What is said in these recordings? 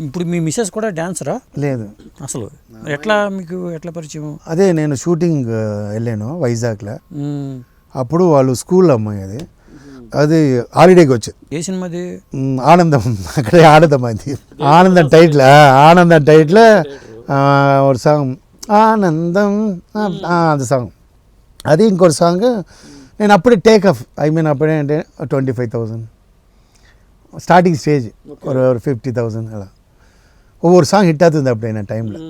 ఇప్పుడు మీ మిస్సెస్ కూడా డాన్సరా లేదు. అసలు ఎట్లా మీకు ఎట్లా పరిచయం? అదే నేను షూటింగ్ ఆ, వెళ్ళాను వైజాగ్లో. మ్మ్. అప్పుడు వాళ్ళు స్కూల్ అమ్మాయి అది. అది హాలిడేకి వచ్చేది. ఏ సినిమాది మ్, ఆనందం. అక్కడే ఆనందం అది. ఆనందం టైటిల్ ఆ, ఆనందం టైటిల్ ఆ, ఒక సాంగ్ ఆనందం ఆ, ఆ, అది సాంగ్ అది ఇంకోటి సాంగ్ నేను అప్పుడే టేక్ ఆఫ్ ఐ మీన్ అప్పుడే అంటే twenty five thousand starting stage ఒక ఫిఫ్టీ థౌజండ్ అలా. ఒవ్వొరు సాంగ్ హిట్ అవుతుంది అప్పుడు ఆయన టైంలో.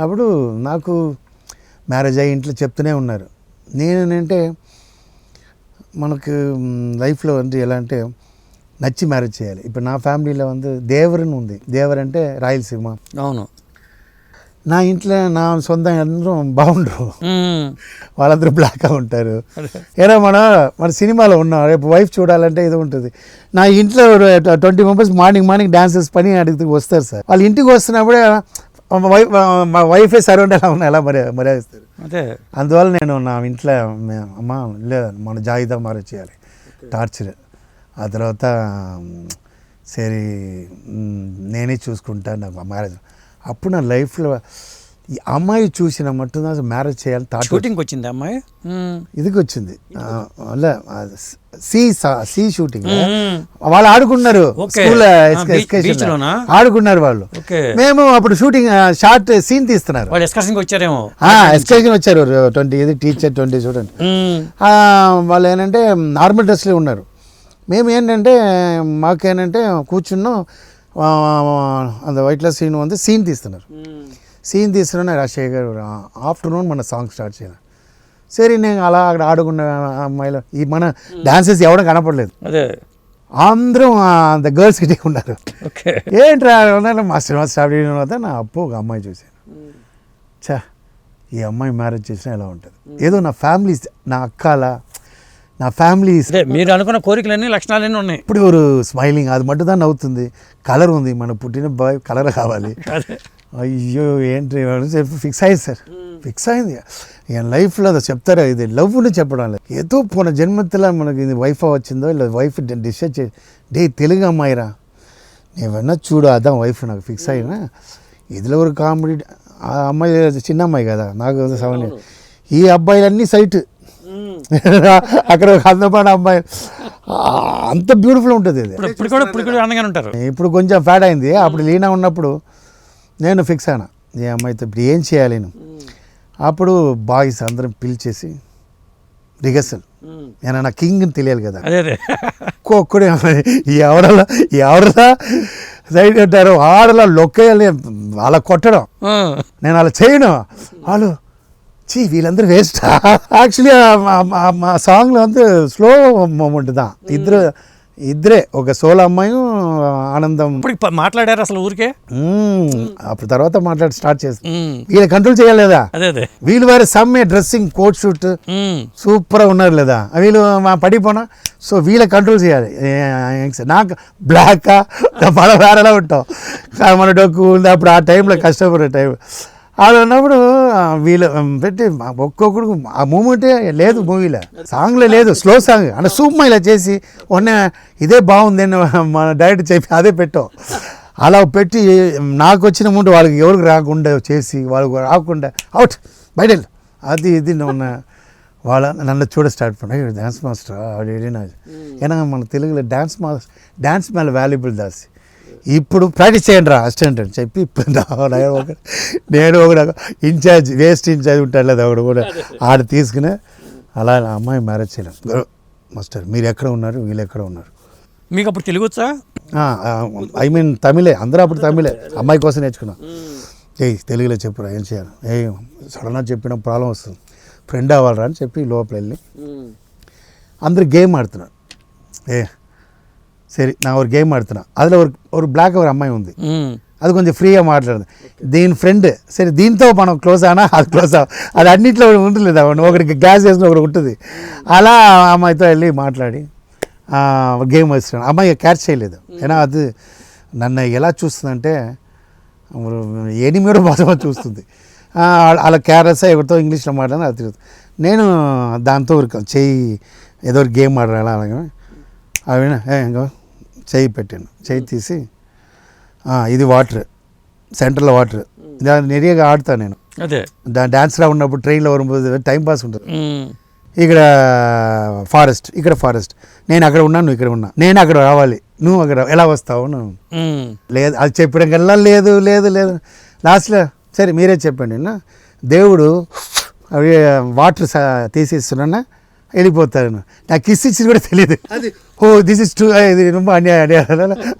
అప్పుడు నాకు మ్యారేజ్ అయ్యి ఇంట్లో చెప్తూనే ఉన్నారు. నేనేంటే మనకు లైఫ్లో అంటే ఎలా అంటే నచ్చి మ్యారేజ్ చేయాలి. ఇప్పుడు నా ఫ్యామిలీలో వంద దేవరని ఉంది. దేవర్ అంటే రాయలసీమ. అవును. నా ఇంట్లో నా సొంత అందరూ బాగుండరు. వాళ్ళందరూ బ్లాక్గా ఉంటారు. ఏదో మన మన సినిమాలో ఉన్నాం రేపు వైఫ్ చూడాలంటే ఇది ఉంటుంది. నా ఇంట్లో twenty members morning morning dances పని అడిగితే వస్తారు సార్. వాళ్ళ ఇంటికి వస్తున్నప్పుడే వైఫ్ మా వైఫే సరౌండ్ ఎలా ఉన్నా ఎలా మరి మర్యాదిస్తారు? అదే. అందువల్ల నేను నా ఇంట్లో అమ్మ లేదు మన జాయిదా మారే చేయాలి. టార్చర్ ఆ తర్వాత సరే నేనే చూసుకుంటా నాకు మ్యారేజ్. అప్పుడు నా లైఫ్లో ఈ అమ్మాయి చూసిన మట్టు నాకు మ్యారేజ్ చేయాలి థాట్ షూటింగ్కి వచ్చింది అమ్మాయి? మ్మ్. ఇదికి వచ్చింది సి సా- సి షూటింగ్. వాళ్ళు ఆడుకున్నారు. స్కూల్? ఆడుకున్నారు వాళ్ళు. ఓకే. మేము అప్పుడు షూటింగ్ షార్ట్ సీన్ తీస్తున్నారు. వాళ్ళు ఎక్స్కర్షన్కి వచ్చారేమో. ఎస్కేషన్ వచ్చారు. ట్వంటీ ఇది టీచర్ ట్వంటీ స్టూడెంట్. వాళ్ళు ఏంటంటే నార్మల్ డ్రెస్లో ఉన్నారు. మేము ఏంటంటే మాకేంటంటే కూర్చున్నాం. அந்த వైట్లో సీన్ வந்து సీన్ తీస్తున్నారు సీన్ తీస్తున్నా రాజశేఖర్ గారు ఆఫ్టర్నూన్ మన సాంగ్ స్టార్ట్ చేయాలి సరే నేను అలా అక్కడ ఆడుకున్న అమ్మాయిలు ఈ మన డాన్సెస్ ఎవడం కనపడలేదు అదే అందరం ద గర్ల్స్ కిటే ఉన్నారు ఓకే ఏంట్రా ఉన్నారు మా సినిమా స్టార్ట్ చేయడం తర్వాత నా అప్పు ఒక అమ్మాయి చూశాను చా ఈ అమ్మాయి మ్యారేజ్ చేసినా ఎలా ఉంటుంది ఏదో నా ఫ్యామిలీ నా అక్కల నా ఫ్యామిలీ మీరు అనుకున్న కోరికలన్నీ లక్షణాలన్నీ ఉన్నాయి. ఇప్పుడు ఎవరు స్మైలింగ్ అది మటు దాన్ని అవుతుంది కలర్ ఉంది మన పుట్టిన బాయ్ కలర్ కావాలి. అయ్యో ఏంటి ఫిక్స్ అయ్యింది సార్. ఫిక్స్ అయింది. ఏం లైఫ్లో అది చెప్తారా? ఇది లవ్ చెప్పడం లేదు. ఏదో పోన జన్మతిలా మనకి ఇది వైఫ్ వచ్చిందో ఇలా వైఫ్ డిసైడ్ చే డే తెలుగు అమ్మాయిరా. నేవన్నా చూడు అదా వైఫ్ నాకు ఫిక్స్ అయినా. ఇదిలో ఒక కామెడీ ఆ అమ్మాయి చిన్న అమ్మాయి కదా నాకు సెవెన్ ఈ అబ్బాయిలన్నీ సైట్ అక్కడ ఒక అందమైన అమ్మాయి. అంత బ్యూటిఫుల్ ఉంటుంది ఇది. ఇప్పుడు కూడా ఇప్పుడు కూడా అందంగానే ఉంటారు. ఇప్పుడు కొంచెం ఫ్యాడ్ అయింది. అప్పుడు లీనా ఉన్నప్పుడు నేను ఫిక్స్ అయినా. ఈ అమ్మాయితో ఇప్పుడు ఏం చేయాలి నేను? అప్పుడు బాయ్స్ అందరం పిలిచేసి రిహర్సల్ నేను నా కింగ్ అని తెలియాలి కదా. ఒక్కొక్కడు ఎవడలా ఎవడలా సైడ్ అంటారు ఆడలా లొక్కేయాలి. అలా కొట్టడం. నేను అలా చేయను. వాళ్ళు చీ వీళ్ళందరూ వేస్ట్ యాక్చువల్లీ మా సాంగ్లో வந்து స్లో మూమెంట్ தான் ఇద్దరు ఇద్దరే ఒక సోలో అమ్మాయి ఆనందం ఇప్పుడు ఇప్ప- మాట్లాడారు అసలు ఊరికే మ్మ్. అప్పుడు తర్వాత మాట్లాడి స్టార్ట్ చేస్తాం మ్మ్. వీళ్ళ కంట్రోల్ చేయాలి లేదా అదే అదే వీళ్ళు వేరే సమ్మె డ్రెస్సింగ్ కోట్ షూట్ మ్మ్. సూపర్గా ఉన్నారు లేదా వీళ్ళు మా పడిపోనా సో వీళ్ళ కంట్రోల్ చేయాలి ఏ, నాకు బ్లాక్ మన వేరేలా ఉంటాం కానీ మన డొక్కు ఉంది అప్పుడు ఆ టైంలో కష్టపడే టైం అలా ఉన్నప్పుడు ఆ, వీళ్ళు ఉమ్, పెట్టి మా ఒక్కొక్కడు ఆ మూమెంటే లేదు మూవీలో సాంగ్లో లేదు స్లో సాంగ్ అంటే సూపర్ ఇలా చేసి ఉన్న ఇదే బాగుంది అని మన డైరెక్ట్ చెప్పి అదే పెట్టాం అలా పెట్టి నాకు వచ్చిన ముందు వాళ్ళకి ఎవరికి రాకుండా చేసి వాళ్ళకి రాకుండా అవుట్ బయట వెళ్ళు. అది ఇది ఉన్న వాళ్ళ నన్ను చూడ స్టార్ట్ பண்ண டான்ஸ் மாஸ்டர் அப்படின்னு ஏன்னா మన తెలుగులో డాన్స్ మాస్టర్ డాన్స్ మేల వాల్యుబుల్ దాసి ఇప్పుడు ప్రాక్టీస్ చేయండి రా అసిస్టెంట్ అని చెప్పి నేను ఒక నేను ఒక ఇన్ఛార్జ్ వేస్ట్ ఇన్ఛార్జ్ ఉంటాడు లేదా ఒకడు కూడా. ఆడ తీసుకుని అలా అమ్మాయి మ్యారేజ్ చేయలేం మాస్టర్ మీరు ఎక్కడ ఉన్నారు? వీళ్ళు ఎక్కడ ఉన్నారు? మీకు అప్పుడు తెలుగు వచ్చా? ఐ మీన్ తమిళే అందరూ అప్పుడు తమిళే. అమ్మాయి కోసం నేర్చుకున్నాం. ఏయ్ తెలుగులో చెప్పురా ఏం చేయాలి? ఏ సడన్గా చెప్పిన ప్రాబ్లం వస్తుంది. ఫ్రెండ్ అవ్వాలరా అని చెప్పి లోపల వెళ్ళి అందరు గేమ్ ఆడుతున్నారు. ఏ సరే నా ఒక గేమ్ ఆడుతున్నా அதில் ஒரு ஒரு బ్లాక్ ஒரு అమ్మాయి ఉంది మ్మ్. అది కొంచెం ఫ్రీగా మాట్లాడదు దీని ఫ్రెండ్ సరే దీంతో మనం క్లోజ్ అయినా అది క్లోజ్ అవ్వ అది అన్నింటిలో ఉంటుంది అవన్నీ ఒకరికి గ్యాస్ వేసిన ఒకటి ఉంటుంది అలా ఆ అమ్మాయితో వెళ్ళి మాట్లాడి గేమ్ వేస్తున్నాను అమ్మాయి క్యాచ్ చేయలేదు ఏనా అది నన్ను ఎలా చూస్తుందంటే ఎనిమిదో మాత్రమే చూస్తుంది ఆ, అలా క్యారస్ ఎవరితో ఇంగ్లీష్లో మాట్లాడిన అది తిరుగుతుంది నేను దాంతో ఒక చెయ్యి ఏదో ఒక గేమ్ ఆడాలి అలాగే అవి ఏ ఇంకో చేయి పెట్టాను. చేయి తీసి ఇది వాటర్ సెంటర్లో వాటర్. దాన్ని నెరియగా ఆడతాను నేను. అదే. డా డాన్స్లా ఉన్నప్పుడు ట్రైన్లో వరుம்போదు టైం పాస్ ఉంటుంది. ఇక్కడ ఫారెస్ట్ ఇక్కడ ఫారెస్ట్. నేను అక్కడ ఉన్నాను నువ్వు ఇక్కడ ఉన్నా. నేను అక్కడ రావాలి. నువ్వు అక్కడ ఎలా వస్తావు నువ్వు? లేదు అది చెప్పడం కల్లా లేదు లేదు లేదు. లాస్ట్లో సరే మీరే చెప్పండి నా దేవుడు అవి వాటర్ తీసిస్తున్నా వెళ్ళిపోతాను నాకు కిస్ ఇచ్చింది కూడా తెలియదు. అది ఓ దిస్ ఇస్ టూ ఇది అన్యాయ అన్యాయ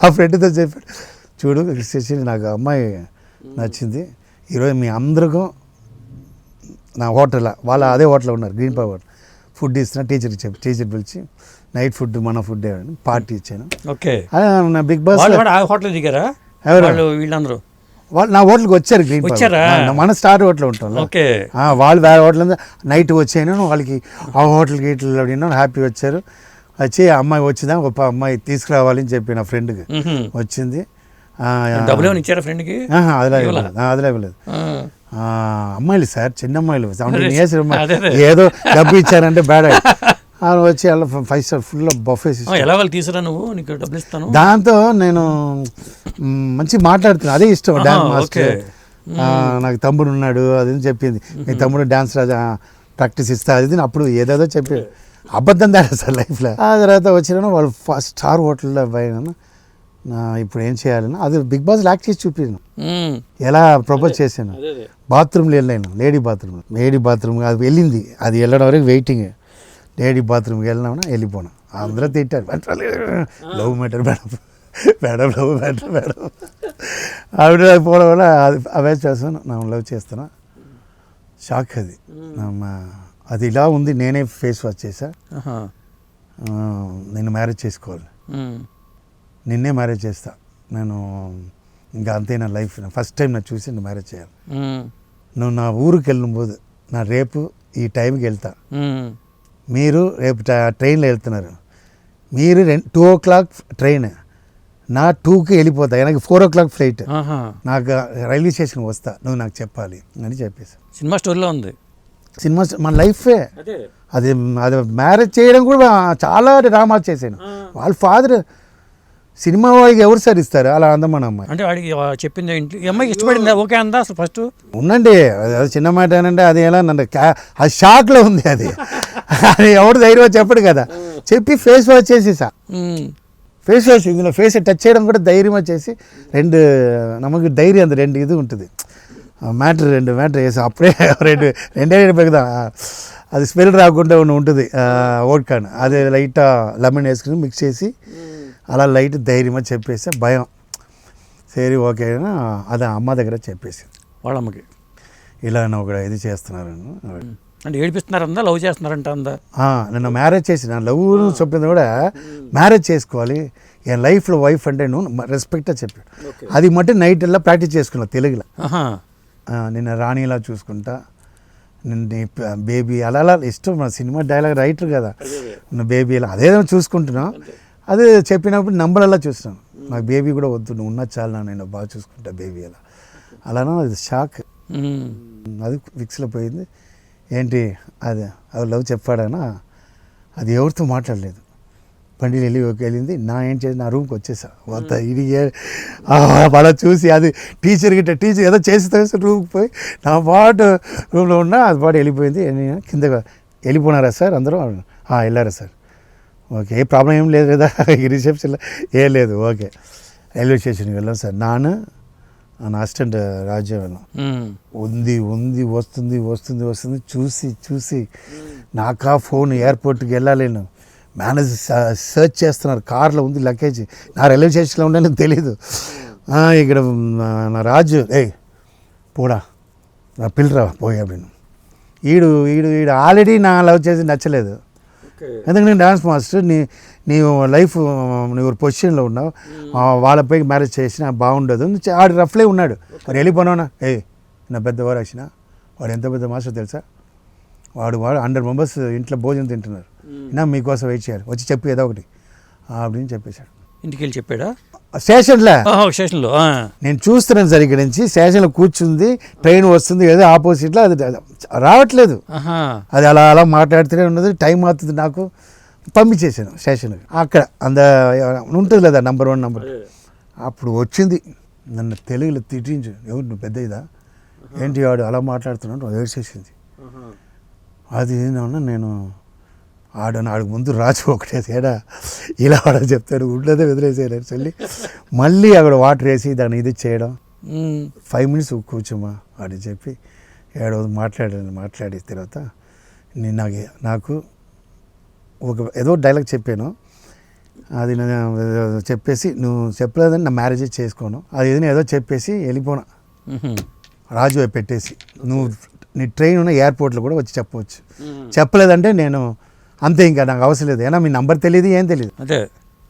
ఆ ఫ్రెండ్తో చెప్పాడు. చూడు కిస్ ఇచ్చింది నాకు అమ్మాయి నచ్చింది. ఈరోజు మీ అందరికీ నా హోటల్ వాళ్ళ అదే హోటల్లో ఉన్నారు గ్రీన్ పవర్ ఫుడ్ ఇస్తున్నా టీచర్ చెప్పి టీచర్ పిలిచి నైట్ ఫుడ్ మన ఫుడ్ పార్టీ ఇచ్చాను. ఓకే. బిగ్ బాస్ హోటల్ దిగారా? ఎవరు? వీళ్ళందరూ? వాళ్ళు నా హోటల్కి వచ్చారు గ్రీన్. వచ్చారా? మన స్టార్ హోటల్ ఉంటాం ఓకే వాళ్ళు వేరే హోటల్ ఉంది. నైట్ వచ్చాను వాళ్ళకి ఆ హోటల్కి ఇట్లా అడిగినా హ్యాపీ వచ్చారు వచ్చి అమ్మాయి వచ్చిందా ఒక అమ్మాయి తీసుకురావాలని చెప్పి నా ఫ్రెండ్కి. వచ్చింది డబ్బులు ఏమైనా ఇచ్చారా ఫ్రెండ్కి అదిలా అదిలా ఇవ్వలేదు అమ్మాయిలు సార్ చిన్న అమ్మాయిలు సెవెంటీన్ ఇయర్స్. ఏదో డబ్బు ఇచ్చారంటే బ్యాడ్ ఆమె వచ్చి వాళ్ళ ఫైవ్ స్టార్ ఫుల్ బఫేస్ ఎలా వాళ్ళు తీసురా నువ్వు? నీకు డబ్బులు ఇస్తాను. దాంతో నేను మంచి మాట్లాడుతున్నా. అదే ఇష్టం డాన్స్ మాస్టర్. నాకు తమ్ముడు ఉన్నాడు అది చెప్పింది. మీ తమ్ముడు డాన్స్ రాజా ప్రాక్టీస్ ఇస్తా అది అప్పుడు ఏదేదో చెప్పి అబద్ధం దాని సార్ లైఫ్లో. ఆ తర్వాత వచ్చిన వాళ్ళు ఫస్ట్ స్టార్ హోటల్లో పోయినాను. నా ఇప్పుడు ఏం చేయాలని అది బిగ్ బాస్ యాక్ట్ చేసి చూపించాను ఎలా ప్రపోజ్ చేశాను? బాత్రూమ్లో వెళ్ళాను లేడీ బాత్రూమ్ లేడీ బాత్రూమ్ అది వెళ్ళింది. అది వెళ్ళడం వరకు వెయిటింగ్. లేడీ బాత్రూమ్కి వెళ్ళినామన్నా వెళ్ళిపోను. అందరూ తిట్టారు love matter madam. Madam love matter madam. ఆవిడ పోవడం వల్ల అవే చేస్తాను నా లవ్ చేస్తాను షాక్ అది. అది ఇలా ఉంది నేనే ఫేస్ వాష్ చేశా. నేను మ్యారేజ్ చేసుకోవాలి. నిన్నే మ్యారేజ్ చేస్తా. నేను ఇంకా అంతే నా లైఫ్. ఫస్ట్ టైం నా చూసి నేను మ్యారేజ్ చేయాలి. నువ్వు నా ఊరికి వెళ్ళినపోదు నా రేపు ఈ టైంకి వెళ్తా. మీరు రేపు ట్ర- ట్రైన్లో వెళ్తున్నారు. మీరు రెం టూ ఓ క్లాక్ ట్రైన్. నా టూకి వెళ్ళిపోతా. నాకు ఫోర్ ఓ క్లాక్ ఫ్లైట్. నాకు రైల్వే స్టేషన్ వస్తా. నువ్వు నాకు చెప్పాలి అని చెప్పేసి. సినిమా స్టోరీలో ఉంది. సినిమా మన లైఫే. అదే. అది అది మ్యారేజ్ చేయడం కూడా చాలా డ్రామా చేశాను. వాళ్ళ ఫాదర్ సినిమా వాళ్ళకి ఎవరు సార్ ఇస్తారు? అలా అందమని అమ్మాయి. అంటే వాడికి చెప్పింది ఇంట్లో ఈ అమ్మాయికి ఇష్టపడిందా? ఓకే అందా అసలు ఫస్ట్? ఉండండి. అది అది చిన్న మాట ఏనంటే అది ఎలా అది షాక్లో ఉంది అది. అది ఎవరు ధైర్యం చెప్పడు కదా. చెప్పి ఫేస్ వాష్ చేసేసా ఫేస్ వాష్ ఇందులో ఫేస్ టచ్ చేయడం కూడా ధైర్యం వచ్చేసి రెండు నమ్మకు ధైర్యం అంత రెండు ఇది ఉంటుంది. మ్యాటర్ రెండు మ్యాటర్ వేసి అప్పుడే రెండు రెండే రెండు పెడదాం అది స్మెల్ రాకుండా ఉన్న ఉంటుంది ఓట్కాన్. అది లైట్ లెమన్ వేసుకుని మిక్స్ చేసి అలా లైట్ ధైర్యమా చెప్పేసి భయం. సరే ఓకే అది అమ్మ దగ్గర చెప్పేసి వాళ్ళ అమ్మకి ఇలా ఒక ఇది చేస్తున్నారని. అంటే ఏడిపిస్తున్నారందా లవ్ చేస్తున్నారంట అందా నన్ను మ్యారేజ్ చేసి నా లవ్ చెప్పింది కూడా మ్యారేజ్ చేసుకోవాలి. ఈ లైఫ్లో వైఫ్ అంటే నువ్వు రెస్పెక్ట్గా చెప్పాడు. అది మట్టి నైట్ ఎలా ప్రాక్టీస్ చేసుకున్నా తెలుగులో. నిన్న రాణిలా చూసుకుంటా నిన్న బేబీ అలా అలా ఇష్టం మన సినిమా డైలాగ్ రైటర్ కదా. బేబీ అలా అదేదో చూసుకుంటున్నా. అదే చెప్పినప్పుడు నంబర్లా చూస్తున్నాను. నాకు బేబీ కూడా వద్దు నువ్వు ఉన్న చాలు నా నేను బాగా చూసుకుంటా బేబీ అలా. అలానా అది షాక్ అది ఫిక్స్లో పోయింది. ఏంటి? అది అది లవ్ చెప్పాడనా? అది ఎవరితో మాట్లాడలేదు. బండిలో వెళ్ళి వెళ్ళింది. నా ఏం చేసి నా రూమ్కి వచ్చేసా. అంత ఇది వాళ్ళ చూసి అది టీచర్ గిట్ట టీచర్ ఏదో చేసి తెలిసి రూమ్కి పోయి నా పాటు రూమ్లో ఉన్నా అది పాటు వెళ్ళిపోయింది. నేను కింద వెళ్ళిపోయినారా సార్ అందరూ? "ఆ, వెళ్ళారా సార్. ఓకే ఏ ప్రాబ్లం ఏం లేదు కదా ఈ రిసెప్షన్లో. ఏం లేదు ఓకే. రైల్వే స్టేషన్కి వెళ్ళాం సార్. నాన్న నా అసిస్టెంట్ రాజ్యం వెళ్ళాం ఉమ్, ఉంది ఉంది వస్తుంది వస్తుంది వస్తుంది చూసి చూసి నాకా ఫోన్ ఎయిర్పోర్ట్కి వెళ్ళాలేను మేనేజర్ సర్చ్ చేస్తున్నారు కార్లో ఉంది లగేజ్. నా రైల్వే స్టేషన్లో ఉండని తెలీదు. ఆ, ఇక్కడ నా- రాజు ఏయ్ పోడా నా పిల్లరా పోయా నేను. ఈడు ఈడు ఈడు ఆల్రెడీ నా లవ్ చేసి నచ్చలేదు. ఎందుకంటే నేను డాన్స్ మాస్టర్ నీ నీ లైఫ్ నువ్వు పొజిషన్లో ఉన్నావు ఆ, వాళ్ళపై మ్యారేజ్ చేసినా బాగుండదు అని చె- ఆడు రఫ్లే ఉన్నాడు మరి వెళ్ళిపోనా ఏ నా పెద్ద వారు వచ్చిన వాడు ఎంత పెద్ద మాస్టర్ తెలుసా వాడు వాడు హండ్రెడ్ మెంబర్స్ ఇంట్లో భోజనం తింటున్నారు నా మీకోసం వెయిట్ చేయాలి వచ్చి చెప్పు ఏదో ఒకటి அப்படின்னு చెప్పేశాడు ఇంటికి వెళ్ళి చెప్పాడా స్టేషన్లో? స్టేషన్లో. నేను చూస్తున్నాను సార్ ఇక్కడ నుంచి. స్టేషన్లో కూర్చుంది ట్రైన్ వస్తుంది ఏదో ఆపోజిట్లో అది రావట్లేదు. అది అలా అలా మాట్లాడుతూనే ఉన్నది. టైం అవుతుంది నాకు. పంపించేసాను స్టేషన్కి. అక్కడ అంద ఉంటుంది లేదా నంబర్ వన్ నంబర్ అప్పుడు వచ్చింది. నన్ను తెలుగులో తిట్టించు. ఎవరు నువ్వు పెద్ద ఇదా? ఏంటి వాడు అలా మాట్లాడుతున్నాడు? ఏడ్చేసింది అది ఏంటన్నా నేను ఆడ ఆడికి ముందు రాజు ఒకటే తేడా. ఇలా వాడ చెప్తాడు ఉండదే వదిలేసేయాలి చెల్లి మళ్ళీ అక్కడ వాటర్ వేసి దాన్ని ఇది చేయడం. ఫైవ్ మినిట్స్ కూర్చోమా అని చెప్పి ఏడో మాట్లాడాను మాట్లాడిన తర్వాత నేను నాకు నాకు ఒక ఏదో డైలాగ్ చెప్పాను. అది నేను చెప్పేసి నువ్వు చెప్పలేదని నా మ్యారేజ్ చేసుకోను. అది ఏదైనా ఏదో చెప్పేసి వెళ్ళిపోనా. రాజు పెట్టేసి నువ్వు నీ ట్రైన్ ఉన్న ఎయిర్పోర్ట్లో కూడా వచ్చి చెప్పవచ్చు. చెప్పలేదంటే నేను అంతే ఇంకా నాకు అవసరం లేదు. ఏనా మీ నంబర్ తెలియదు ఏం తెలియదు అదే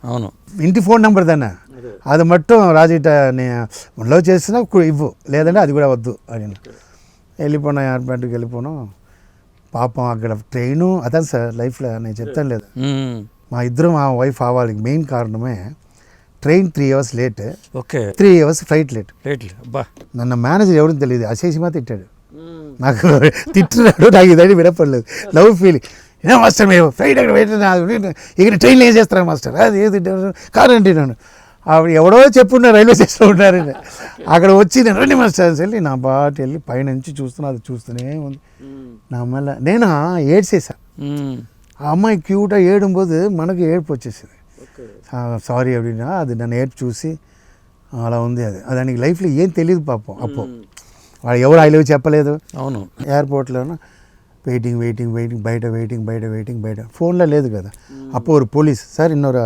అవును. ఇంటి ఫోన్ నెంబర్ దాన్ని. అది మట్టు రాజు ఇట లవ్ చేసినా ఇవ్వు. లేదంటే అది కూడా వద్దు అని వెళ్ళిపోయినా ఎయిర్పోర్ట్కి వెళ్ళిపోను? పాపం అక్కడ ట్రైను అదే సార్ లైఫ్లో నేను చెప్తాను లేదు. మా ఇద్దరు మా వైఫ్ అవ్వాలి మెయిన్ కారణమే train three hours late. Okay. Three hours flight late. రేట్లు అబ్బా. నన్ను మేనేజర్ ఎవరిని తెలియదు అశేషమా తిట్టాడు. నాకు తిట్టున్నాడు నాకు ఇదని వినపడలేదు. Love feeling. ఏం మాస్టర్ మీరు? ఫ్లైట్ అక్కడ వెయిట్ ఇక్కడ ట్రైన్లో ఏం చేస్తారా మాస్టర్? అది ఏది కారు అంటే నన్ను అప్పుడు ఎవడో చెప్పున్న రైల్వే స్టేషన్లో ఉంటారు అక్కడ వచ్చి నేను రండి మాస్టర్ వెళ్ళి నా బాట వెళ్ళి పైనుంచి చూస్తున్నా అది చూస్తూనే ఉంది. నా మళ్ళీ నేను? ఏడ్చేసా ఆ అమ్మాయి క్యూటా ఏడుంపోదు మనకు ఏడుపు వచ్చేసింది. సారీ అడిగినా అది నన్ను ఏడ్ చూసి అలా ఉంది అది. దానికి లైఫ్లో ఏం తెలియదు పాపం అప్పు. వాడు ఎవరు ఐ చెప్పలేదు. అవును. ఎయిర్పోర్ట్లోనూ వెయిటింగ్ వెయిటింగ్ వెయిటింగ్ బయట వెయిటింగ్ బయట వెయిటింగ్ బయట. ఫోన్లో లేదు కదా. అప్పుడు ఒక police. Sir ఇన్నొరు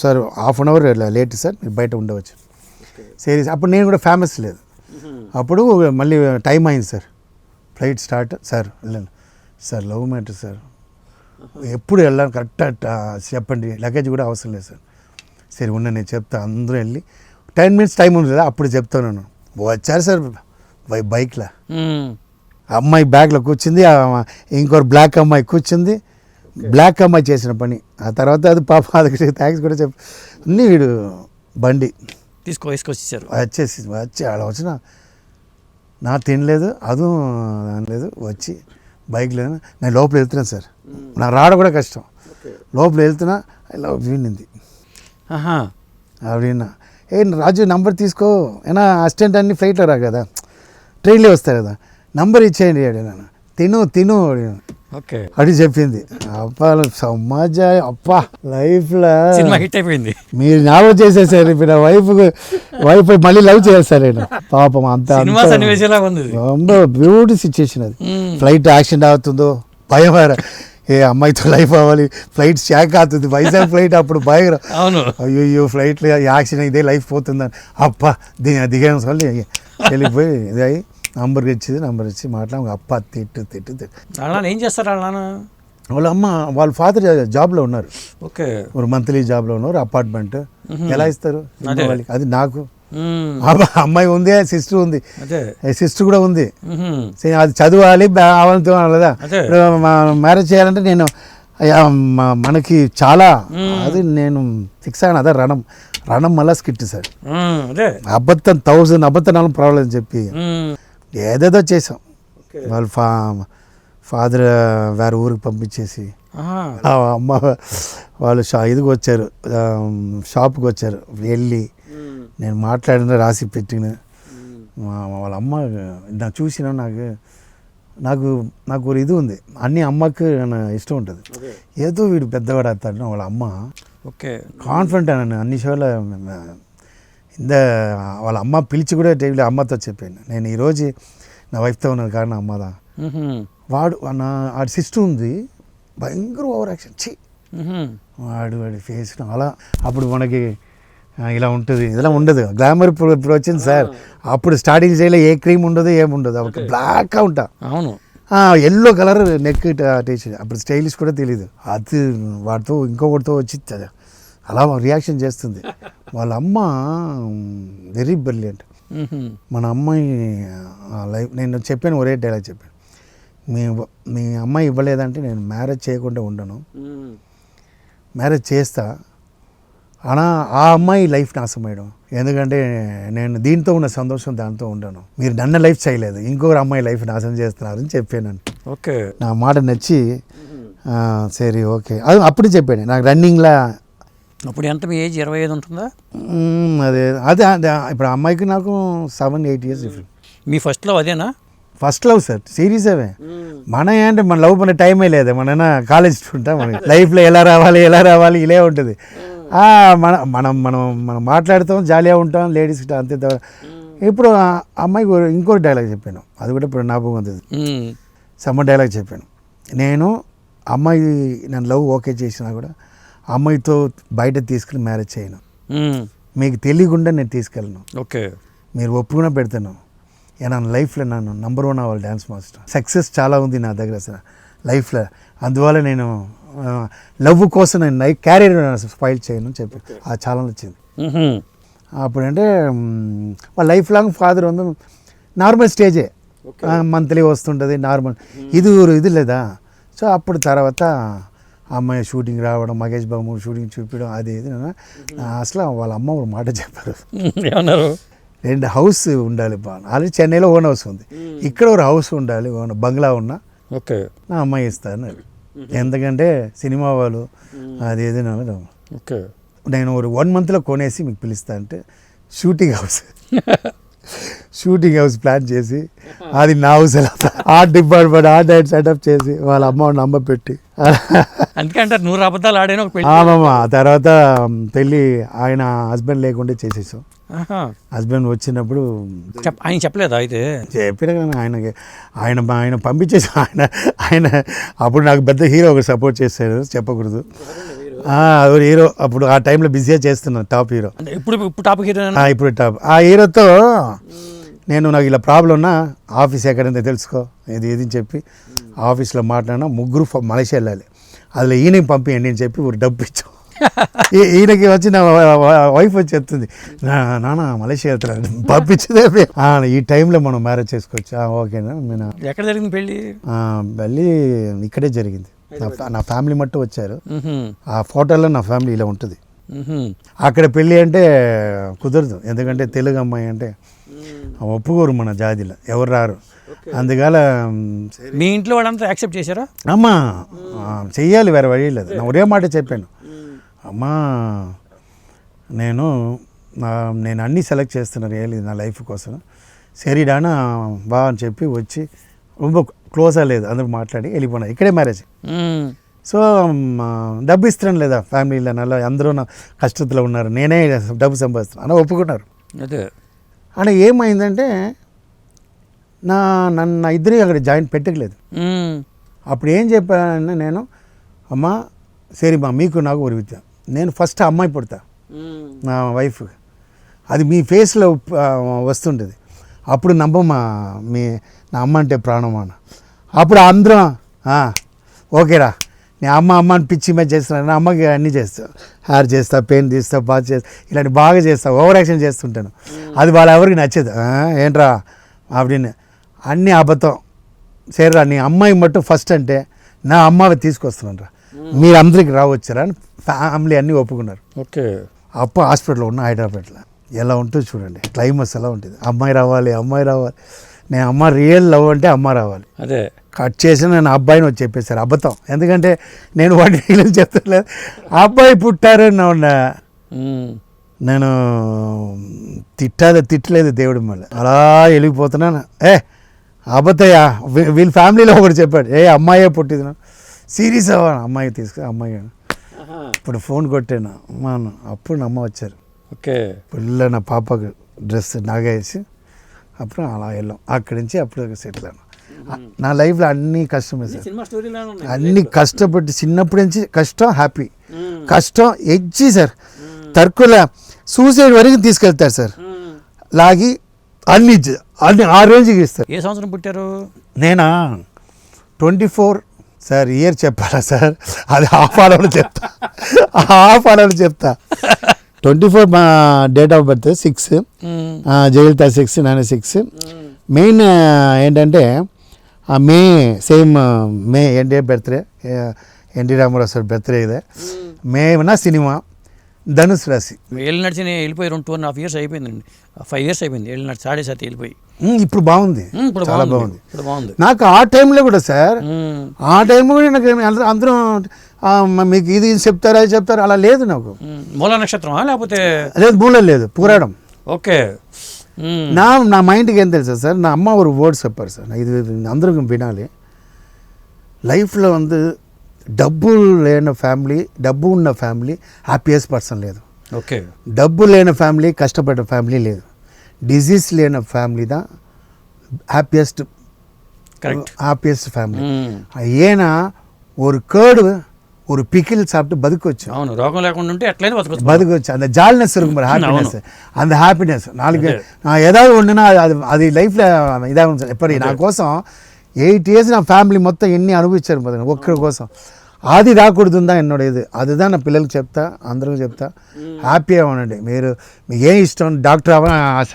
sir half an hour late sir మీరు బయట ఉండవచ్చు. సరే అప్పుడు నేను కూడా ఫేమస్ లేదు. అప్పుడు మళ్ళీ టైం అయింది సార్. ఫ్లైట్ స్టార్ట్ సార్ వెళ్ళాను సార్ లవ్ మ్యాటర్ సార్. ఎప్పుడు వెళ్ళాలి? కరెక్ట్ చెప్పండి. లగేజ్ కూడా అవసరం లేదు సార్. సరే ఉన్నా నేను చెప్తా. అందరూ వెళ్ళి టెన్ మినిట్స్ టైం ఉంది కదా అప్పుడు చెప్తాను వచ్చారు సార్ బై బైక్లో. అమ్మాయి బ్యాగ్లో కూర్చుంది ఆ ఇంకోటి బ్లాక్ అమ్మాయి కూర్చుంది. బ్లాక్ అమ్మాయి చేసిన పని. ఆ తర్వాత అది పాప అది థ్యాంక్స్ కూడా చెప్పి అన్నీ వీడు బండి. తీసుకో తీసుకొచ్చేసారు వచ్చేసి వచ్చి అలా వచ్చిన నా తినలేదు అదు లేదు వచ్చి బైక్ లేదు నేను లోపల వెళ్తున్నాను సార్. నా రాడ కూడా కష్టం. లోపల వెళ్తున్నా ఇలా వినింది ఆహా. ఆవిడ ఏ రాజు నంబర్ తీసుకో. ఏనా అసిస్టెంట్ అన్ని ఫ్లైట్లో రా కదా. ట్రైన్లో వస్తాయి కదా. నంబర్ ఇచ్చేయండి అడిగినాను తిను తిను అడిగాను ఓకే అడిగి చెప్పింది అప్పా సమాజ అప్పా లైఫ్లో సినిమా హిట్ అయిపోయింది మీరు జ్ఞాపకం చేసేసారు ఇప్పుడు నా వైఫ్ వైఫ్ మళ్ళీ లవ్ చేస్తారు నేను పాపం అంత సినిమా సన్నివేశంలా ఉంది ఇది. ரொம்ப బ్యూటీ సిచ్యుయేషన్ అది ఉమ్. ఫ్లైట్ యాక్సిడెంట్ అవుతుందో భయం వేరే. ఏ అమ్మాయితో లైఫ్ అవ్వాలి ఫ్లైట్ షాక్ అవుతుంది వైజాగ్ ఫ్లైట్ అప్పుడు భయం అవును అయ్యో ఫ్లైట్లో యాక్సిడెంట్ ఇదే లైఫ్ పోతుందని అప్ప ది దిగాను సార్లు వెళ్ళిపోయి ఇది అయ్యి నంబర్ ఇచ్చింది నంబర్ ఇచ్చి మాట్లాడి అప్ప తిట్టు తిట్టు తిట్టు. నాన్న ఏం చేస్తారు వాళ్ళ నాన్న? వాళ్ళ అమ్మ వాళ్ళ ఫాదర్ జాబ్లో ఉన్నారు. ఓకే. ఒక మంత్లీ జాబ్లో ఉన్నారు అపార్ట్మెంట్ ఎలా ఇస్తారు? అదే. వాళ్ళకి. అది నాకు. అమ్మాయి ఉంది సిస్టర్ ఉంది. సిస్టర్ కూడా ఉంది. అది చదవాలి కదా. మ్యారేజ్ చేయాలంటే నేను మనకి చాలా అది నేను ఫిక్స్ అయిన అదే రణం. రణం మళ్ళా స్కిట్ సార్. అబద్ధం థౌజండ్ అబద్ధాలు ప్రాబ్లం చెప్పి. ఏదేదో చేసాం. వాళ్ళ ఫా ఫాదర్ వేరే ఊరికి పంపించేసి అమ్మ వాళ్ళు షా ఇదికి వచ్చారు. షాప్కి వచ్చారు. వెళ్ళి నేను మాట్లాడిన రాసి పెట్టిన. వాళ్ళ అమ్మ నాకు చూసిన నాకు నాకు నాకు ఒక ఇది ఉంది. అన్ని అమ్మకి నా ఇష్టం ఉంటుంది. ఏదో వీడు పెద్దవాడు అవుతాడు వాళ్ళ అమ్మ. ఓకే. కాన్ఫిడెంట్ అని అన్ని షోలో ఇంద వాళ్ళ అమ్మ పిలిచి కూడా టీవీలో అమ్మతో చెప్పాను. నేను ఈరోజు నా వైఫ్తో ఉన్నాను కారణం అమ్మదా. వాడు నా ఆడి సిస్టర్ ఉంది భయంకర ఓవర్ యాక్షన్. ఉహుం. వాడు వాడి ఫేస్ అలా అప్పుడు మనకి ఇలా ఉంటుంది. ఇలా ఉండదు. గ్లామర్ ఇప్పుడు ఇప్పుడు వచ్చింది సార్. అప్పుడు స్టార్టింగ్ స్టైల్లో ఏ క్రీమ్ ఉండదు ఏముండదు ఒక బ్లాక్గా ఉంటా. అవును. ఎల్లో కలర్ నెక్ టీషర్ట్ అప్పుడు స్టైలిష్ కూడా తెలియదు అది వాడితో ఇంకొకటితో వచ్చి అలా రియాక్షన్ చేస్తుంది. వాళ్ళ అమ్మ వెరీ బ్రిలియంట్. మన అమ్మాయి లైఫ్ నేను చెప్పాను ఒరే డైలాగ్ చెప్పాను. మీ మీ అమ్మాయి ఇవ్వలేదంటే నేను మ్యారేజ్ చేయకుండా ఉండను. మ్యారేజ్ చేస్తా. అనా ఆ అమ్మాయి లైఫ్ నాశమయ్యడం ఎందుకంటే నేను దీంతో ఉన్న సంతోషం దాంతో ఉండను. మీరు నన్న లైఫ్ చేయలేదు. ఇంకొకరు అమ్మాయి లైఫ్ నాశనం చేస్తున్నారని చెప్పాను ఓకే. నా మాట నచ్చి సరే ఓకే. అది అప్పుడు చెప్పాను. నాకు రన్నింగ్లా అప్పుడు ఎంత మీ ఏజ్? ఇరవై ఐదు ఉంటుందా? అదే అదే అదే ఇప్పుడు అమ్మాయికి నాకు సెవెన్ ఎయిట్ ఇయర్స్ డిఫరెంట్ మీ ఫస్ట్లో అదేనా? ఫస్ట్ లవ్ సార్ సిరీస్ అవే. మన ఏంటంటే మన లవ్ మన టైమే లేదు? మన కాలేజ్ స్టూడెంట్ మన లైఫ్లో ఎలా రావాలి ఎలా రావాలి ఇలా ఉంటుంది. మన మనం మనం మనం మాట్లాడుతాం జాలీగా ఉంటాం లేడీస్ అంతే. ఇప్పుడు అమ్మాయికి ఇంకో డైలాగ్ చెప్పాను. అది కూడా ఇప్పుడు జ్ఞాపకం ఉంది మ్మ్. సమ్మర్ డైలాగ్ చెప్పాను. నేను అమ్మాయి నన్ను లవ్ ఓకే చేసినా కూడా అమ్మాయితో బయట తీసుకుని మ్యారేజ్ చేయను. మీకు తెలియకుండా నేను తీసుకెళ్ళను. ఓకే. మీరు ఒప్పుకున్న పెడతాను. నా లైఫ్లో నన్ను నంబర్ వన్ అవ్వాలి డ్యాన్స్ మాస్టర్ సక్సెస్ చాలా ఉంది నా దగ్గర అసలు. లైఫ్లో అందువల్ల నేను లవ్ కోసం నేను లైఫ్ క్యారియర్ స్పైల్ చేయను అని చెప్పి చాలా నచ్చింది మ్మ్. అప్పుడంటే వాళ్ళ లైఫ్ లాంగ్ ఫాదర్ ఉంది. నార్మల్ స్టేజే మంత్లీ వస్తుంటుంది నార్మల్ ఇది ఊరు ఇది లేదా? సో అప్పుడు తర్వాత ఆ అమ్మాయి షూటింగ్ రావడం మహేష్ బాబు షూటింగ్ చూపించడం అది ఇది నా- అసలు వాళ్ళ అమ్మ ఒక మాట చెప్పారు. ఏమన్నారు? రెండు హౌస్ ఉండాలి బా. ఆల్రెడీ చెన్నైలో ఓన్ హౌస్ ఉంది. ఇక్కడ ఒక హౌస్ ఉండాలి ఓన్ బంగ్లా ఉన్నా. ఓకే. నా అమ్మాయి ఇస్తాను ఎందుకంటే సినిమా వాళ్ళు అది ఏది నా- ఓకే. నేను ఒక వన్ మంత్లో కొనేసి మీకు పిలుస్తా అంటే shooting house shooting house plan చేసి అది నా house art department art and setup చేసి వాళ్ళ అమ్మ నమ్మ పెట్టి. అందుకే అంటారు నూరు అబద్ధాలు ఆడైనా ఆమమ్మ ఆ తర్వాత పెళ్ళి ఆయన హస్బెండ్ లేకుండా చేసేసాం. హస్బెండ్ వచ్చినప్పుడు ఆయన చెప్పలేదా అయితే? చెప్పిన కానీ ఆయనకి ఆయన ఆయన పంపించేసి ఆయన ఆయన అప్పుడు నాకు పెద్ద హీరో ఒక సపోర్ట్ చేశాడు చెప్పకూడదు. ఆ, ఎవరు హీరో అప్పుడు ఆ టైంలో బిజీగా చేస్తున్నాను టాప్ హీరో ఇప్పుడు ఇప్పుడు టాప్ హీరో ఆ, ఇప్పుడు టాప్ ఆ హీరోతో నేను నాకు ఇలా ప్రాబ్లం ఉన్నా ఆఫీస్ ఎక్కడంటే తెలుసుకో ఇది ఇది అని చెప్పి ఆఫీస్లో మాట్లాడినా ముగ్గురు మలేషియా వెళ్ళాలి. అందులో ఈయనకి పంపించండి అని చెప్పి ఒక డబ్బు ఇచ్చాం. ఈయనకి వచ్చి నా వైఫ్ వచ్చి చెప్తుంది "నా- నాన్న మలేషియా వెళ్తున్నాడు పంపించదే ఈ టైంలో మనం మ్యారేజ్ చేసుకోవచ్చు. ఓకేనా ఎక్కడ జరిగింది పెళ్ళి? ఆ, వెళ్ళి ఇక్కడే జరిగింది. నా ఫ్యామిలీ మట్టు వచ్చారు. ఆ ఫోటోలో నా ఫ్యామిలీ ఇలా ఉంటుంది. అక్కడ పెళ్ళి అంటే కుదరదు. ఎందుకంటే తెలుగు అమ్మాయి అంటే ఒప్పుకోరు మన జాతిలో. ఎవరు రారు. అందుకల మీ ఇంట్లో వాళ్ళంతా యాక్సెప్ట్ చేశారా? అమ్మా చెయ్యాలి వేరే వഴി లేదు. నా ఒరే మాట చెప్పాను. అమ్మా నేను నేను అన్నీ సెలెక్ట్ చేస్తున్నా ఏలి నా లైఫ్ కోసం. సరిడానా బా అని చెప్పి వచ్చి క్లోజా లేదు అందరూ మాట్లాడి వెళ్ళిపోయినా ఇక్కడే మ్యారేజ్. సో డబ్బు ఇస్తున్నాను లేదా ఫ్యామిలీలో నల్ల అందరూ నా కష్టంలో ఉన్నారు నేనే డబ్బు సంపాదిస్తున్నాను అని ఒప్పుకున్నారు. అదే. అని ఏమైందంటే నా నన్ను ఇద్దరి అక్కడ జాయింట్ పెట్టకలేదు. అప్పుడు ఏం చెప్పాను నేను అమ్మ సరే మా మీకు నాకు ఒక విద్య. నేను ఫస్ట్ అమ్మాయి పుడతా నా వైఫ్ అది మీ ఫేస్లో వస్తుంటుంది అప్పుడు నమ్మమ్మా మీ నా అమ్మ అంటే ప్రాణం అన్న. అప్పుడు అందరం ఓకేరా. నీ అమ్మ అమ్మ అని పిచ్చి మీద చేస్తున్నాను నా అమ్మకి అన్నీ చేస్తాను హ్యార్ చేస్తా పెయిన్ తీస్తా బాగా చేస్తా ఇలాంటి బాగా చేస్తా ఓవర్ యాక్షన్ చేస్తుంటాను. అది వాళ్ళ ఎవరికి నచ్చదు. ఏంట్రా ఆవిడని. అన్నీ అబద్ధం. సరేరా నీ అమ్మాయి మట్టు ఫస్ట్ అంటే నా అమ్మ తీసుకొస్తున్నాను రా మీరందరికి రావచ్చురా అని ఫ్యామిలీ అన్నీ ఒప్పుకున్నారు. ఓకే. అప్ప హాస్పిటల్లో ఉన్న హైదరాబాద్లో. ఎలా ఉంటుందో చూడండి. క్లైమస్ ఎలా ఉంటుంది. అమ్మాయి రావాలి అమ్మాయి రావాలి. నేను అమ్మ రియల్ లవ్ అంటే అమ్మ రావాలి. అదే. కట్ చేసి నేను అబ్బాయిని వచ్చి చెప్పేశారు. అబద్ధం. ఎందుకంటే నేను వాడి ఫీలింగ్ చెప్తలేదు. అబ్బాయి పుట్టారని నా. నేను తిట్టాదే తిట్టలేదు దేవుడి మళ్ళీ అలా వెళ్ళిపోతున్నాను. ఏ అబద్ధయ్యా వీ- వీళ్ళ ఫ్యామిలీలో ఒకటి చెప్పాడు. ఏ అమ్మాయే పుట్టింది. సీరియస్ అవ్వ అమ్మాయి తీసుకు అమ్మాయి. ఇప్పుడు ఫోన్ కొట్టాను. అమ్మ అన్న. అప్పుడు నా అమ్మ వచ్చారు. ఓకే. పిల్ల నా పాపకు డ్రెస్ నాగేసి అప్పుడు అలా వెళ్ళాం. అక్కడి నుంచి అప్పుడు సెటిల్ అయ్యాను నా లైఫ్లో అన్ని కష్టమే సార్. అన్ని కష్టపడి చిన్నప్పటి నుంచి కష్టం హ్యాపీ కష్టం ఎడ్జి సార్. తర్కుల సూసైడ్ వరకు తీసుకెళ్తారు సార్. లాగి అన్ని అన్ని ఆ రేంజ్కి ఇస్తారు ఏ సంవత్సరం పుట్టారు? నేనా? ట్వంటీ ఫోర్ సార్ ఇయర్ చెప్పాలా సార్? అది హాఫ్ అవర్లో చెప్తా. హాఫ్ అవర్లో చెప్తా. Twenty four date of birth six. Jayalalitha six nine six main ఏంటంటే ఆ May same May NT birthday NT Rama Rao sir birthday ఇదే. మేనా సినిమా ధనుసు రాశి. ఏళ్ళు నడిచి నేను వెళ్ళిపోయి రెండు టూ అండ్ హాఫ్ ఇయర్స్ అయిపోయిందండి. ఫైవ్ ఇయర్స్ అయిపోయింది. ఏళ్ళు నడిచి సాడే సాతి వెళ్ళిపోయి. ఇప్పుడు బాగుంది. ఇప్పుడు చాలా బాగుంది. ఇప్పుడు బాగుంది. నాకు ఆ టైంలో కూడా సార్. ఆ టైం కూడా నాకు అందరూ మీకు ఇది చెప్తారా అది చెప్తారా అలా లేదు నాకు మ్మ్. మూల నక్షత్రమా లేకపోతే లేదు మూలం లేదు పూరాడం ఓకే మ్మ్. నా నా మైండ్కి ఏం తెలుసా సార్ నా అమ్మ ஒரு వర్డ్ చెప్పారు సార్ ఇది అందరూ వినాలి లైఫ్లో வந்து డబ్బు లేని ఫ్యామిలీ డబ్బు ఉన్న ఫ్యామిలీ హ్యాపీయెస్ట్ పర్సన్ లేదు ఓకే డబ్బు లేని ఫ్యామిలీ కష్టపడ్డ ఫ్యామిలీ లేదు డిజీజ్ లేని ఫ్యామిలీ தான் హ్యాపీయెస్ట్ కరెక్ట్ హ్యాపీయెస్ట్ ఫ్యామిలీ మ్మ్. ஏன்னா ஒரு கேடு ஒரு பிக்கில் சாப்பிட்டு பதுக்கொச்சு అవును రోగం లేకుండా ఉంటే ఎట్లయినా బతకొచ్చు பதுக்கொச்சு அந்த ஜால்னஸ் இருக்கும் பாரு ஹாப்பினஸ் அந்த ஹாப்பினஸ் நாளைக்கு நான் ஏதாவது ஒன்றுனா அது அது லைஃப்பில் இதாகும் సార్ ఎప్పటి నా కోసం ఎయిట్ ఇయర్స్ నా ఫ్యామిలీ మొత్తం ఎన్ని అనుభవించారు పదండి ఒక్కరి కోసం అది రాకూడదుందా ఎన్నోడ ఇది అదిదా నా పిల్లలకి చెప్తా అందరికీ చెప్తా హ్యాపీగా ఉండండి మీరు మీకు ఏం ఇష్టం డాక్టర్ అవ్వాలని ఆశ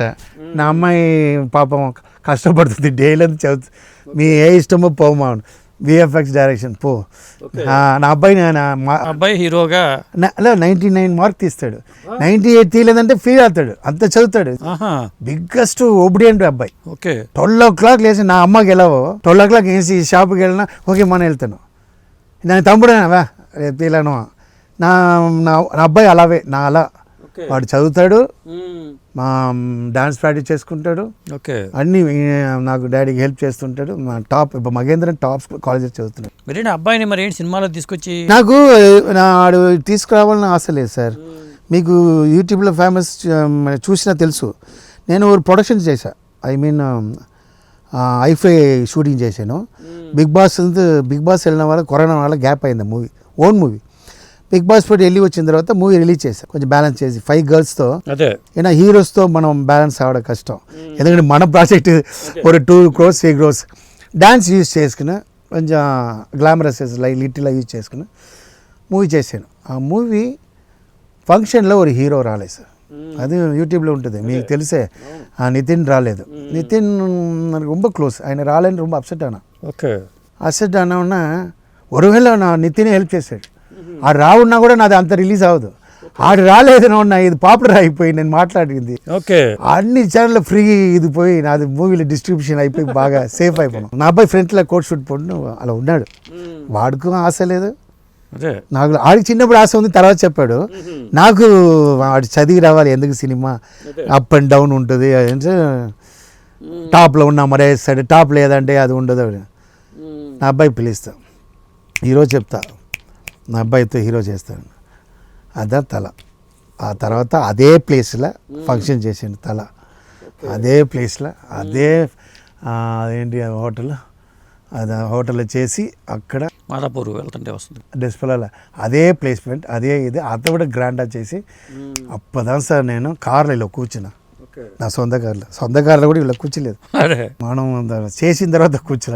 నా అమ్మాయి పాపం కష్టపడుతుంది డైలీ అంతా చదువుతుంది మీ ఏ ఇష్టమో పోమా విఎఫ్ఎక్స్ డైరెక్షన్ పో. ఆ, నా అబ్బాయి నా మా- అబ్బాయి హీరోగా? అలా నైంటీ నైన్ మార్క్ తీస్తాడు. నైంటీ ఎయిట్ తీయలేదంటే ఫీల్ అవుతాడు. అంత చదువుతాడు. ఆహా. బిగ్గెస్ట్ ఒబిడియంట్ అబ్బాయి. ఓకే. ట్వెల్వ్ ఓ క్లాక్ లేచి నా అమ్మకి వెళ్ళవో ట్వెల్వ్ ఓ క్లాక్ వేసి షాప్కి వెళ్ళినా ఓకే మన వెళ్తాను నేను తమ్ముడేనావా రేపు తీయలేను. నా నా నా అబ్బాయి అలావే నా అలా. వాడు చదువుతాడు మా డాన్స్ ప్రాక్టీస్ చేసుకుంటాడు. అన్ని నాకు డాడీకి హెల్ప్ చేస్తుంటాడు. మా టాప్ ఇప్పుడు మగేంద్రన్ టాప్ కాలేజెస్ చదువుతున్నాడు. మరేంటి అబ్బాయిని మరి ఏంటి సినిమాలో తీసుకొచ్చి? నాకు ఆడు తీసుకురావాలని ఆశ లేదు సార్. మీకు యూట్యూబ్లో ఫేమస్ చూసినా తెలుసు. నేను ప్రొడక్షన్ చేశా. ఐ మీన్ ఐఫై షూటింగ్ చేశాను. బిగ్ బాస్ బిగ్ బాస్ వెళ్ళిన వల్ల కరోనా వల్ల గ్యాప్ అయింది movie own movie. Bigg Boss పోటీ వెళ్ళి వచ్చిన తర్వాత మూవీ రిలీజ్ చేశారు. కొంచెం బ్యాలెన్స్ చేసి ఫైవ్ గర్ల్స్తో. ఏదైనా ఏనా హీరోస్తో మనం బ్యాలెన్స్ అవ్వడం కష్టం. ఎందుకంటే మన ప్రాజెక్ట్ ఒక two crores three crores. Dance use చేసుకుని కొంచెం గ్లామరస్ లైక్ లిటిల్లా యూజ్ చేసుకుని మూవీ చేశాను. ఆ మూవీ ఫంక్షన్లో ఒక హీరో రాలేదు సార్. అది యూట్యూబ్లో ఉంటుంది. మీకు తెలిసే. నితిన్ రాలేదు. నితిన్ నాకు రొంబ క్లోజ్. ఆయన రాలేని రొంబ అప్సెట్ అన్నా. ఓకే. అప్సెట్ అన్నా ఉన్నా ఒకవేళ నా నితినే హెల్ప్ చేశాడు. ఆ రావున్నా కూడా నాది అంత రిలీజ్ అవ్వదు. ఆడు రాలేదు నా ఇది పాపులర్ అయిపోయి నేను మాట్లాడింది. ఓకే. అన్ని ఛానల్ ఫ్రీ ఇది పోయి నాది మూవీలో డిస్ట్రిబ్యూషన్ అయిపోయి బాగా సేఫ్ అయిపోయాను. నా అబ్బాయి ఫ్రంట్లో కోట్ షూట్ పోను అలా ఉన్నాడు. వాడుకు ఆశ లేదు. నాకు ఆడికి చిన్నప్పుడు ఆశ ఉంది తర్వాత చెప్పాడు. నాకు వాడు చదివి రావాలి ఎందుకు సినిమా? అప్ అండ్ డౌన్ ఉంటుంది అంటే టాప్లో ఉన్నా మరే టాప్ లేదంటే అది ఉండదు. నా అబ్బాయి పిలుస్తా. హీరో చెప్తా. నా అబ్బాయితో హీరో చేస్తాను అదా తల. ఆ తర్వాత అదే ప్లేస్లో ఫంక్షన్ చేసిండు తల. అదే ప్లేస్లో అదే ఆ హోటల్ అది హోటల్లో చేసి అక్కడ మాదాపూర్ వెళ్తుంటే వస్తుంది. డిస్ప్లేలో అదే ప్లేస్మెంట్ అదే ఇది అంతా కూడా గ్రాండ్గా చేసి అప్పదా సార్ నేను కార్లో ఇలా కూర్చున్నా. నా సొంత కార్లో. సొంత కార్లో కూడా ఇలా కూర్చోలేదు. మనం చేసిన తర్వాత కూర్చున్నా.